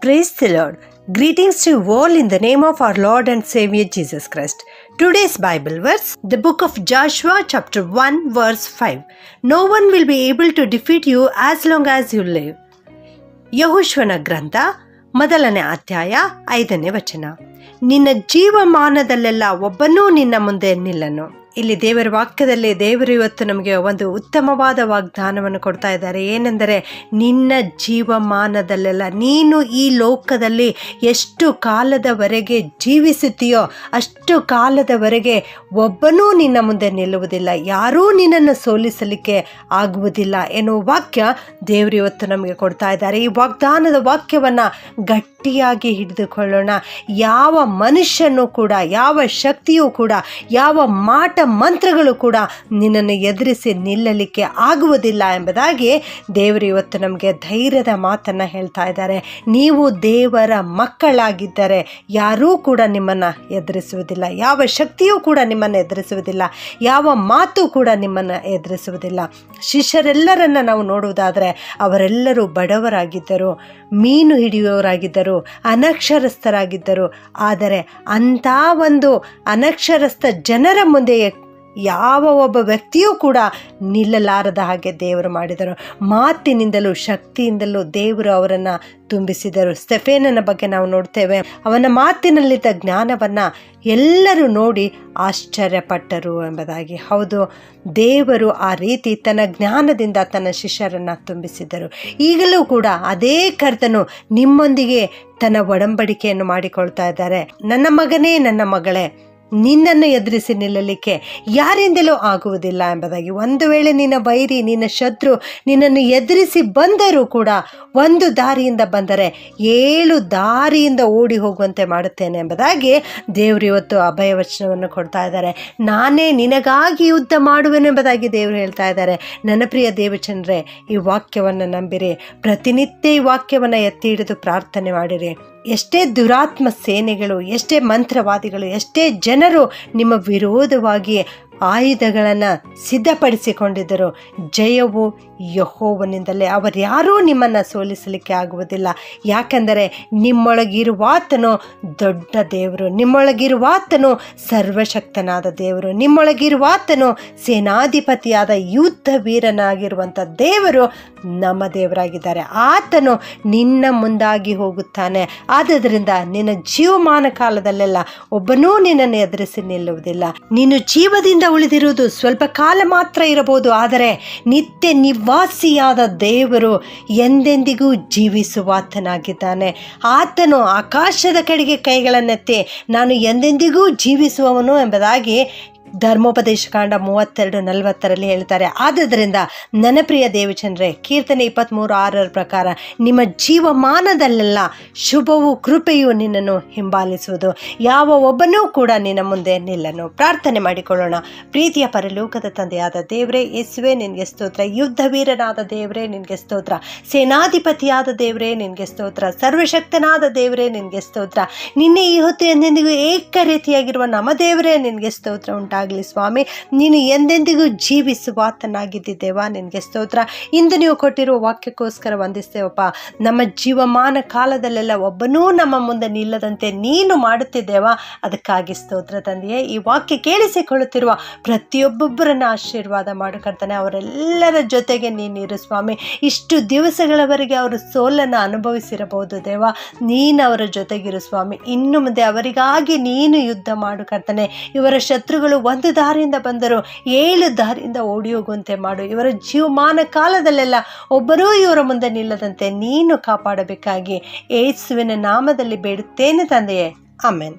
Praise the Lord greetings to world in the name of our Lord and saviour Jesus Christ today's Bible verse the book of Joshua chapter one verse five no one will be able to defeat you as long as you live ಯಹುಶ್ವನ ಗ್ರಂಥ, ಮೊದಲನೇ ಅಧ್ಯಾಯ, ಐದನೇ ವಚನ. ನಿನ್ನ ಜೀವಮಾನದಲ್ಲೆಲ್ಲ ಒಬ್ಬನೂ ನಿನ್ನ ಮುಂದೆ ನಿಲ್ಲನು. ಇಲ್ಲಿ ದೇವರ ವಾಕ್ಯದಲ್ಲಿ ದೇವರು ಇವತ್ತು ನಮಗೆ ಒಂದು ಉತ್ತಮವಾದ ವಾಗ್ದಾನವನ್ನು ಕೊಡ್ತಾ ಇದ್ದಾರೆ. ಏನೆಂದರೆ, ನಿನ್ನ ಜೀವಮಾನದಲ್ಲೆಲ್ಲ ನೀನು ಈ ಲೋಕದಲ್ಲಿ ಎಷ್ಟು ಕಾಲದವರೆಗೆ ಜೀವಿಸುತ್ತೀಯೋ ಅಷ್ಟು ಕಾಲದವರೆಗೆ ಒಬ್ಬನೂ ನಿನ್ನ ಮುಂದೆ ನಿಲ್ಲುವುದಿಲ್ಲ. ಯಾರೂ ನಿನ್ನನ್ನು ಸೋಲಿಸಲಿಕ್ಕೆ ಆಗುವುದಿಲ್ಲ ಎನ್ನುವ ವಾಕ್ಯ ದೇವರು ಇವತ್ತು ನಮಗೆ ಕೊಡ್ತಾ ಇದ್ದಾರೆ. ಈ ವಾಗ್ದಾನದ ವಾಕ್ಯವನ್ನು ಗಟ್ಟಿಯಾಗಿ ಹಿಡಿದುಕೊಳ್ಳೋಣ. ಯಾವ ಮನುಷ್ಯನೂ ಕೂಡ, ಯಾವ ಶಕ್ತಿಯೂ ಕೂಡ, ಯಾವ ಮಾಟ ಮಂತ್ರಗಳು ಕೂಡ ನಿನ್ನನ್ನು ಎದುರಿಸಿ ನಿಲ್ಲಲಿಕ್ಕೆ ಆಗುವುದಿಲ್ಲ ಎಂಬುದಾಗಿ ದೇವರು ಇವತ್ತು ನಮಗೆ ಧೈರ್ಯದ ಮಾತನ್ನು ಹೇಳ್ತಾ ಇದ್ದಾರೆ. ನೀವು ದೇವರ ಮಕ್ಕಳಾಗಿದ್ದರೆ ಯಾರೂ ಕೂಡ ನಿಮ್ಮನ್ನು ಎದುರಿಸುವುದಿಲ್ಲ. ಯಾವ ಶಕ್ತಿಯೂ ಕೂಡ ನಿಮ್ಮನ್ನು ಎದುರಿಸುವುದಿಲ್ಲ. ಯಾವ ಮಾತು ಕೂಡ ನಿಮ್ಮನ್ನು ಎದುರಿಸುವುದಿಲ್ಲ. ಶಿಷ್ಯರೆಲ್ಲರನ್ನು ನಾವು ನೋಡುವುದಾದರೆ ಅವರೆಲ್ಲರೂ ಬಡವರಾಗಿದ್ದರು ಮೀನು ಹಿಡಿಯುವವರಾಗಿದ್ದರು ಅನಕ್ಷರಸ್ಥರಾಗಿದ್ದರು. ಆದರೆ ಅಂಥ ಒಂದು ಅನಕ್ಷರಸ್ಥ ಜನರ ಮುಂದೆ ಯಾವ ಒಬ್ಬ ವ್ಯಕ್ತಿಯೂ ಕೂಡ ನಿಲ್ಲಲಾರದ ಹಾಗೆ ದೇವರು ಮಾಡಿದರು. ಮಾತಿನಿಂದಲೂ ಶಕ್ತಿಯಿಂದಲೂ ದೇವರು ಅವರನ್ನು ತುಂಬಿಸಿದರು. ಸ್ಟೆಫೇನನ ಬಗ್ಗೆ ನಾವು ನೋಡ್ತೇವೆ. ಅವನ ಮಾತಿನಲ್ಲಿದ್ದ ಜ್ಞಾನವನ್ನು ಎಲ್ಲರೂ ನೋಡಿ ಆಶ್ಚರ್ಯಪಟ್ಟರು ಎಂಬುದಾಗಿ. ಹೌದು, ದೇವರು ಆ ರೀತಿ ತನ್ನ ಜ್ಞಾನದಿಂದ ತನ್ನ ಶಿಷ್ಯರನ್ನು ತುಂಬಿಸಿದರು ಈಗಲೂ ಕೂಡ ಅದೇ ಕರ್ತನು ನಿಮ್ಮೊಂದಿಗೆ ತನ್ನ ಒಡಂಬಡಿಕೆಯನ್ನು ಮಾಡಿಕೊಳ್ತಾ ಇದ್ದಾರೆ. ನನ್ನ ಮಗನೇ ನನ್ನ ಮಗಳೇ ನಿನ್ನನ್ನು ಎದುರಿಸಿ ನಿಲ್ಲಲಿಕ್ಕೆ ಯಾರಿಂದಲೂ ಆಗುವುದಿಲ್ಲ ಎಂಬುದಾಗಿ ಒಂದು ವೇಳೆ ನಿನ್ನ ವೈರಿ, ನಿನ್ನ ಶತ್ರು ನಿನ್ನನ್ನು ಎದುರಿಸಿ ಬಂದರೂ ಕೂಡ ಒಂದು ದಾರಿಯಿಂದ ಬಂದರೆ ಏಳು ದಾರಿಯಿಂದ ಓಡಿ ಹೋಗುವಂತೆ ಮಾಡುತ್ತೇನೆ ಎಂಬುದಾಗಿ ದೇವರು ಇವತ್ತು ಅಭಯವಚನವನ್ನು ಕೊಡ್ತಾ ಇದ್ದಾರೆ. ನಾನೇ ನಿನಗಾಗಿ ಯುದ್ಧ ಮಾಡುವೆನೆಂಬುದಾಗಿ ದೇವರು ಹೇಳ್ತಾ ಇದ್ದಾರೆ. ನನ್ನ ಪ್ರಿಯ ದೇವಚಂದ್ರೆ, ಈ ವಾಕ್ಯವನ್ನು ನಂಬಿರಿ. ಪ್ರತಿನಿತ್ಯ ಈ ವಾಕ್ಯವನ್ನು ಎತ್ತಿ ಹಿಡಿದು ಪ್ರಾರ್ಥನೆ ಮಾಡಿರಿ. ಎಷ್ಟೇ ದುರಾತ್ಮ ಸೇನೆಗಳು ಎಷ್ಟೇ ಮಂತ್ರವಾದಿಗಳು ಎಷ್ಟೇ ಜನರು ನಿಮ್ಮ ವಿರೋಧವಾಗಿ ಆಯುಧಗಳನ್ನು ಸಿದ್ಧಪಡಿಸಿಕೊಂಡಿದ್ದರು. ಜಯವು ಯಹೋವನಿಂದಲೇ. ಅವರ್ಯಾರೂ ನಿಮ್ಮನ್ನು ಸೋಲಿಸಲಿಕ್ಕೆ ಆಗುವುದಿಲ್ಲ. ಯಾಕೆಂದರೆ ನಿಮ್ಮೊಳಗಿರುವಾತನು ದೊಡ್ಡ ದೇವರು. ನಿಮ್ಮೊಳಗಿರುವಾತನು ಸರ್ವಶಕ್ತನಾದ ದೇವರು. ನಿಮ್ಮೊಳಗಿರುವಾತನು ಸೇನಾಧಿಪತಿಯಾದ ಯುದ್ಧ ವೀರನಾಗಿರುವಂಥ ದೇವರು ನಮ್ಮ ದೇವರಾಗಿದ್ದಾರೆ. ಆತನು ನಿನ್ನ ಮುಂದಾಗಿ ಹೋಗುತ್ತಾನೆ. ಆದ್ದರಿಂದ ನಿನ್ನ ಜೀವಮಾನ ಕಾಲದಲ್ಲೆಲ್ಲ ಒಬ್ಬನೂ ನಿನ್ನನ್ನು ಎದುರಿಸಿ ನಿಲ್ಲುವುದಿಲ್ಲ. ನೀನು ಜೀವದಿಂದ ಉಳಿದಿರುವುದು ಸ್ವಲ್ಪ ಕಾಲ ಮಾತ್ರ ಇರಬಹುದು, ಆದರೆ ನಿತ್ಯ ನಿವಾಸಿಯಾದ ದೇವರು ಎಂದೆಂದಿಗೂ ಜೀವಿಸುವಾತನಾಗಿದ್ದಾನೆ. ಆತನು ಆಕಾಶದ ಕಡೆಗೆ ಕೈಗಳನ್ನೆತ್ತಿ, ನಾನು ಎಂದೆಂದಿಗೂ ಜೀವಿಸುವವನು ಎಂಬುದಾಗಿ ಧರ್ಮೋಪದೇಶ ಕಾಂಡ ಮೂವತ್ತೆರಡು ನಲವತ್ತರಲ್ಲಿ ಹೇಳ್ತಾರೆ. ಆದ್ದರಿಂದ ನನ್ನ ಪ್ರಿಯ ದೇವಚಂದ್ರೆ, ಕೀರ್ತನೆ ಇಪ್ಪತ್ತ್ಮೂರು ಆರರ ಪ್ರಕಾರ, ನಿಮ್ಮ ಜೀವಮಾನದಲ್ಲೆಲ್ಲ ಶುಭವು ಕೃಪೆಯು ನಿನ್ನನ್ನು ಹಿಂಬಾಲಿಸುವುದು. ಯಾವ ಒಬ್ಬನೂ ಕೂಡ ನಿನ್ನ ಮುಂದೆ ನಿಲ್ಲನು. ಪ್ರಾರ್ಥನೆ ಮಾಡಿಕೊಳ್ಳೋಣ. ಪ್ರೀತಿಯ ಪರಲೋಕದ ತಂದೆಯಾದ ದೇವರೇ, ಯೇಸುವೆ, ನಿನಗೆ ಸ್ತೋತ್ರ. ಯುದ್ಧ ವೀರನಾದ ದೇವರೇ, ನಿನಗೆ ಸ್ತೋತ್ರ. ಸೇನಾಧಿಪತಿಯಾದ ದೇವರೇ, ನಿನಗೆ ಸ್ತೋತ್ರ. ಸರ್ವಶಕ್ತನಾದ ದೇವರೇ, ನಿನಗೆ ಸ್ತೋತ್ರ. ನಿನ್ನೆ ಈ ಹೊತ್ತು ಎಂದೆಂದಿಗೂ ಏಕ ರೀತಿಯಾಗಿರುವ ನಮ್ಮ ದೇವರೇ, ನಿನಗೆ ಸ್ತೋತ್ರ ಉಂಟಾಗಲಿ ಸ್ವಾಮಿ. ನೀನು ಎಂದೆಂದಿಗೂ ಜೀವಿಸುವ ಜೀವಿಸುವಾತನಾಗಿದ್ದೇವಾ ನಿನಗೆ ಸ್ತೋತ್ರ. ಇಂದು ನೀವು ಕೊಟ್ಟಿರುವ ವಾಕ್ಯಕ್ಕೋಸ್ಕರ ವಂದಿಸ್ತೇವಪ್ಪ. ನಮ್ಮ ಜೀವಮಾನ ಕಾಲದಲ್ಲೆಲ್ಲ ಒಬ್ಬನೂ ನಮ್ಮ ಮುಂದೆ ನಿಲ್ಲದಂತೆ ನೀನು ಮಾಡುತ್ತಿದ್ದೇವಾ? ಅದಕ್ಕಾಗಿ ಸ್ತೋತ್ರ ತಂದೆಯೇ, ಈ ವಾಕ್ಯ ಕೇಳಿಸಿಕೊಳ್ಳುತ್ತಿರುವ ಪ್ರತಿಯೊಬ್ಬೊಬ್ಬರನ್ನು ಆಶೀರ್ವಾದ ಮಾಡು ಕರ್ತನೆ. ಅವರೆಲ್ಲರ ಜೊತೆಗೆ ನೀನಿರು ಸ್ವಾಮಿ. ಇಷ್ಟು ದಿವಸಗಳವರೆಗೆ ಅವರು ಸೋಲನ್ನು ಅನುಭವಿಸಿರಬಹುದು ದೇವ. ನೀನು ಅವರ ಜೊತೆಗಿರು ಸ್ವಾಮಿ. ಇನ್ನು ಮುಂದೆ ಅವರಿಗಾಗಿ ನೀನು ಯುದ್ಧ ಮಾಡು ಕರ್ತನೆ. ಇವರ ಶತ್ರುಗಳು ಒಂದು ದಾರಿಯಿಂದ ಬಂದರು ಏಳು ದಾರಿಯಿಂದ ಓಡಿ ಹೋಗುವಂತೆ ಮಾಡು. ಇವರ ಜೀವಮಾನ ಕಾಲದಲ್ಲೆಲ್ಲ ಒಬ್ಬರೂ ಇವರ ಮುಂದೆ ನಿಲ್ಲದಂತೆ ನೀನು ಕಾಪಾಡಬೇಕಾಗಿ. ಯೇಸುವಿನ ನಾಮದಲ್ಲಿ ಬೇಡುತ್ತೇನೆ ತಂದೆಯೇ. ಅಮೆನ್